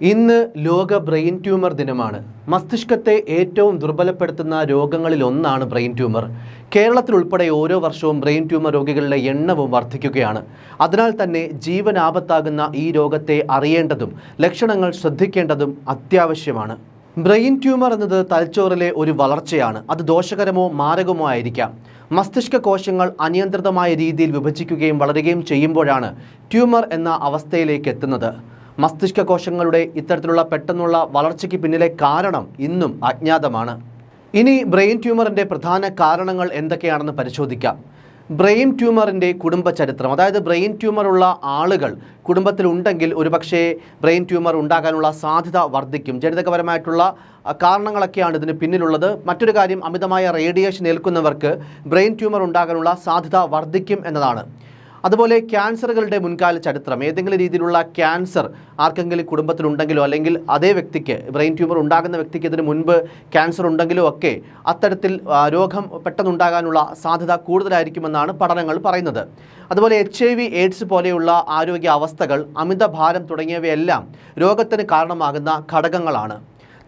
ഇന്ന് ലോക brain tumour ദിനമാണ്. മസ്തിഷ്കത്തെ ഏറ്റവും ദുർബലപ്പെടുത്തുന്ന രോഗങ്ങളിൽ ഒന്നാണ് ബ്രെയിൻ ട്യൂമർ. കേരളത്തിലുൾപ്പെടെ ഓരോ വർഷവും ബ്രെയിൻ ട്യൂമർ രോഗികളുടെ എണ്ണവും വർദ്ധിക്കുകയാണ്. അതിനാൽ തന്നെ ജീവൻ ആപത്താകുന്ന ഈ രോഗത്തെ അറിയേണ്ടതും ലക്ഷണങ്ങൾ ശ്രദ്ധിക്കേണ്ടതും അത്യാവശ്യമാണ്. ബ്രെയിൻ ട്യൂമർ എന്നത് തലച്ചോറിലെ ഒരു വളർച്ചയാണ്. അത് ദോഷകരമോ മാരകമോ ആയിരിക്കാം. മസ്തിഷ്ക കോശങ്ങൾ അനിയന്ത്രിതമായ രീതിയിൽ വിഭജിക്കുകയും വളരുകയും ചെയ്യുമ്പോഴാണ് ട്യൂമർ എന്ന അവസ്ഥയിലേക്ക് എത്തുന്നത്. മസ്തിഷ്ക കോശങ്ങളുടെ ഇത്തരത്തിലുള്ള പെട്ടെന്നുള്ള വളർച്ചയ്ക്ക് പിന്നിലെ കാരണം ഇന്നും അജ്ഞാതമാണ്. ഇനി ബ്രെയിൻ ട്യൂമറിന്റെ പ്രധാന കാരണങ്ങൾ എന്തൊക്കെയാണെന്ന് പരിശോധിക്കാം. ബ്രെയിൻ ട്യൂമറിന്റെ കുടുംബ ചരിത്രം അതായത് ബ്രെയിൻ ട്യൂമറുള്ള ആളുകൾ കുടുംബത്തിൽ ഉണ്ടെങ്കിൽ ഒരുപക്ഷേ ബ്രെയിൻ ട്യൂമർ ഉണ്ടാകാനുള്ള സാധ്യത വർദ്ധിക്കും. ജനിതകപരമായിട്ടുള്ള കാരണങ്ങളൊക്കെയാണ് ഇതിന് പിന്നിലുള്ളത്. മറ്റൊരു കാര്യം അമിതമായ റേഡിയേഷൻ ഏൽക്കുന്നവർക്ക് ബ്രെയിൻ ട്യൂമർ ഉണ്ടാകാനുള്ള സാധ്യത വർദ്ധിക്കും എന്നതാണ്. അതുപോലെ ക്യാൻസറുകളുടെ മുൻകാല ചരിത്രം. ഏതെങ്കിലും രീതിയിലുള്ള ക്യാൻസർ ആർക്കെങ്കിലും കുടുംബത്തിലുണ്ടെങ്കിലോ അല്ലെങ്കിൽ അതേ വ്യക്തിക്ക് ബ്രെയിൻ ട്യൂമർ ഉണ്ടാകുന്ന വ്യക്തിക്ക് ഇതിന് മുൻപ് ക്യാൻസർ ഉണ്ടെങ്കിലോ ഒക്കെ അത്തരത്തിൽ രോഗം പെട്ടെന്നുണ്ടാകാനുള്ള സാധ്യത കൂടുതലായിരിക്കുമെന്നാണ് പഠനങ്ങൾ പറയുന്നത്. അതുപോലെ എച്ച് ഐ വി എയ്ഡ്സ് പോലെയുള്ള ആരോഗ്യ അവസ്ഥകൾ അമിതഭാരം തുടങ്ങിയവയെല്ലാം രോഗത്തിന് കാരണമാകുന്ന ഘടകങ്ങളാണ്.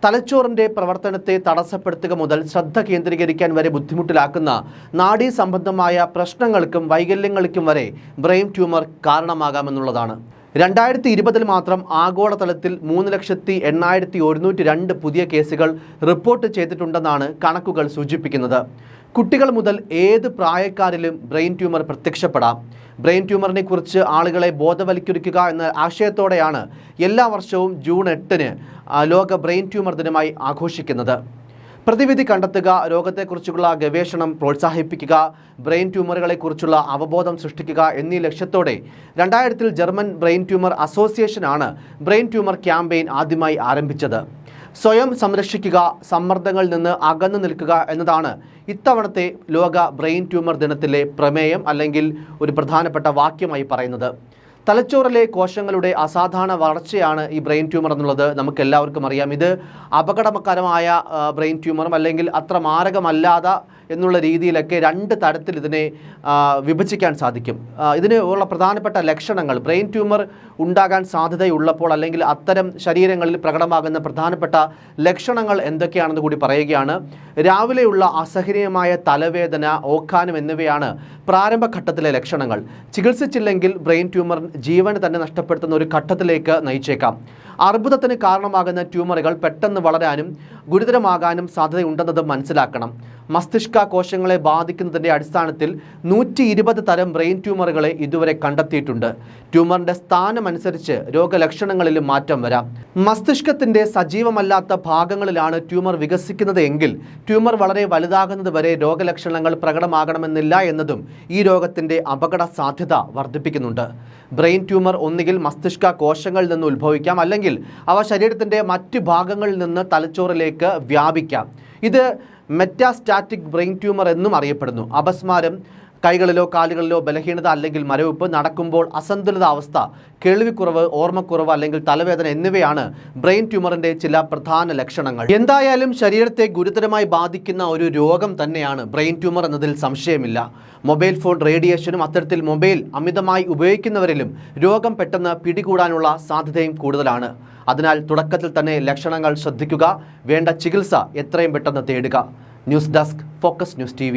തലച്ചോറിന്റെ പ്രവർത്തനത്തെ തടസ്സപ്പെടുത്തുക മുതൽ ശ്രദ്ധ കേന്ദ്രീകരിക്കാൻ വരെ ബുദ്ധിമുട്ടിലാക്കുന്ന നാഡീ സംബന്ധമായ പ്രശ്നങ്ങൾക്കും വൈകല്യങ്ങൾക്കും വരെ ബ്രെയിൻ ട്യൂമർ കാരണമാകാമെന്നുള്ളതാണ്. രണ്ടായിരത്തി ഇരുപതിൽ മാത്രം ആഗോളതലത്തിൽ മൂന്ന് ലക്ഷത്തി എണ്ണായിരത്തി ഒരുന്നൂറ്റി രണ്ട് പുതിയ കേസുകൾ റിപ്പോർട്ട് ചെയ്തിട്ടുണ്ടെന്നാണ് കണക്കുകൾ സൂചിപ്പിക്കുന്നത്. കുട്ടികൾ മുതൽ ഏത് പ്രായക്കാരിലും ബ്രെയിൻ ട്യൂമർ പ്രത്യക്ഷപ്പെടാം. ബ്രെയിൻ ട്യൂമറിനെ കുറിച്ച് ആളുകളെ ബോധവൽക്കരിക്കുക എന്ന ആശയത്തോടെയാണ് എല്ലാ വർഷവും ജൂൺ എട്ടിന് ലോക ബ്രെയിൻ ട്യൂമർ ദിനമായി ആഘോഷിക്കുന്നത്. പ്രതിവിധി കണ്ടെത്തുക രോഗത്തെക്കുറിച്ചുള്ള ഗവേഷണം പ്രോത്സാഹിപ്പിക്കുക ബ്രെയിൻ ട്യൂമറുകളെക്കുറിച്ചുള്ള അവബോധം സൃഷ്ടിക്കുക എന്നീ ലക്ഷ്യത്തോടെ രണ്ടായിരത്തിൽ ജർമ്മൻ ബ്രെയിൻ ട്യൂമർ അസോസിയേഷനാണ് ബ്രെയിൻ ട്യൂമർ ക്യാമ്പയിൻ ആദ്യമായി ആരംഭിച്ചത്. സ്വയം സംരക്ഷിക്കുക സമ്മർദ്ദങ്ങളിൽ നിന്ന് അകന്നു നിൽക്കുക എന്നതാണ് ഇത്തവണത്തെ ലോക ബ്രെയിൻ ട്യൂമർ ദിനത്തിലെ പ്രമേയം അല്ലെങ്കിൽ ഒരു പ്രധാനപ്പെട്ട വാക്യമായി പറയുന്നത്. തലച്ചോറിലെ കോശങ്ങളുടെ അസാധാരണ വളർച്ചയാണ് ഈ ബ്രെയിൻ ട്യൂമർ എന്നുള്ളത് നമുക്ക് എല്ലാവർക്കും അറിയാം. ഇത് അപകടകരമായ ബ്രെയിൻ ട്യൂമറും അല്ലെങ്കിൽ അത്ര മാരകമല്ലാത എന്നുള്ള രീതിയിലൊക്കെ രണ്ട് തരത്തിൽ ഇതിനെ വിഭജിക്കാൻ സാധിക്കും. ഇതിന് ഉള്ള പ്രധാനപ്പെട്ട ലക്ഷണങ്ങൾ ബ്രെയിൻ ട്യൂമർ ഉണ്ടാകാൻ സാധ്യതയുള്ളപ്പോൾ അല്ലെങ്കിൽ അത്തരം ശരീരങ്ങളിൽ പ്രകടമാകുന്ന പ്രധാനപ്പെട്ട ലക്ഷണങ്ങൾ എന്തൊക്കെയാണെന്ന് കൂടി പറയുകയാണ്. രാവിലെയുള്ള അസഹനീയമായ തലവേദന ഓക്കാനം എന്നിവയാണ് പ്രാരംഭഘട്ടത്തിലെ ലക്ഷണങ്ങൾ. ചികിത്സിച്ചില്ലെങ്കിൽ ബ്രെയിൻ ട്യൂമർ ജീവന് തന്നെ നഷ്ടപ്പെടുത്തുന്ന ഒരു ഘട്ടത്തിലേക്ക് നയിച്ചേക്കാം. അർബുദത്തിന് കാരണമാകുന്ന ട്യൂമറുകൾ പെട്ടെന്ന് വളരാനും ഗുരുതരമാകാനും സാധ്യതയുണ്ടെന്നത് മനസ്സിലാക്കണം. മസ്തിഷ്ക കോശങ്ങളെ ബാധിക്കുന്നതിന്റെ അടിസ്ഥാനത്തിൽ നൂറ്റി ഇരുപത് തരം ബ്രെയിൻ ട്യൂമറുകളെ ഇതുവരെ കണ്ടെത്തിയിട്ടുണ്ട്. ട്യൂമറിന്റെ സ്ഥാനമനുസരിച്ച് രോഗലക്ഷണങ്ങളിലും മാറ്റം വരാം. മസ്തിഷ്കത്തിന്റെ സജീവമല്ലാത്ത ഭാഗങ്ങളിലാണ് ട്യൂമർ വികസിക്കുന്നത് എങ്കിൽ ട്യൂമർ വളരെ വലുതാകുന്നത് വരെ രോഗലക്ഷണങ്ങൾ പ്രകടമാകണമെന്നില്ല എന്നതും ഈ രോഗത്തിന്റെ അപകട സാധ്യത വർദ്ധിപ്പിക്കുന്നുണ്ട്. ബ്രെയിൻ ട്യൂമർ ഒന്നുകിൽ മസ്തിഷ്ക കോശങ്ങളിൽ നിന്ന് ഉത്ഭവിക്കാം അല്ലെങ്കിൽ അവ ശരീരത്തിന്റെ മറ്റ് ഭാഗങ്ങളിൽ നിന്ന് തലച്ചോറിലേക്ക് വ്യാപിക്കാം. ഇത് മെറ്റാസ്റ്റാറ്റിക് ബ്രെയിൻ ട്യൂമർ എന്നും അറിയപ്പെടുന്നു. അപസ്മാരം കൈകളിലോ കാലുകളിലോ ബലഹീനത അല്ലെങ്കിൽ മരവിപ്പ് നടക്കുമ്പോൾ അസന്തുലിത അവസ്ഥ കേൾവിക്കുറവ് ഓർമ്മക്കുറവ് അല്ലെങ്കിൽ തലവേദന എന്നിവയാണ് ബ്രെയിൻ ട്യൂമറിന്റെ ചില പ്രധാന ലക്ഷണങ്ങൾ. എന്തായാലും ശരീരത്തെ ഗുരുതരമായി ബാധിക്കുന്ന ഒരു രോഗം തന്നെയാണ് ബ്രെയിൻ ട്യൂമർ എന്നതിൽ സംശയമില്ല. മൊബൈൽ ഫോൺ റേഡിയേഷനും അത്തരത്തിൽ മൊബൈൽ അമിതമായി ഉപയോഗിക്കുന്നവരിലും രോഗം പെട്ടെന്ന് പിടികൂടാനുള്ള സാധ്യതയും കൂടുതലാണ്. അതിനാൽ തുടക്കത്തിൽ തന്നെ ലക്ഷണങ്ങൾ ശ്രദ്ധിക്കുക വേണ്ട ചികിത്സ എത്രയും പെട്ടെന്ന് തേടുക. News desk focus news T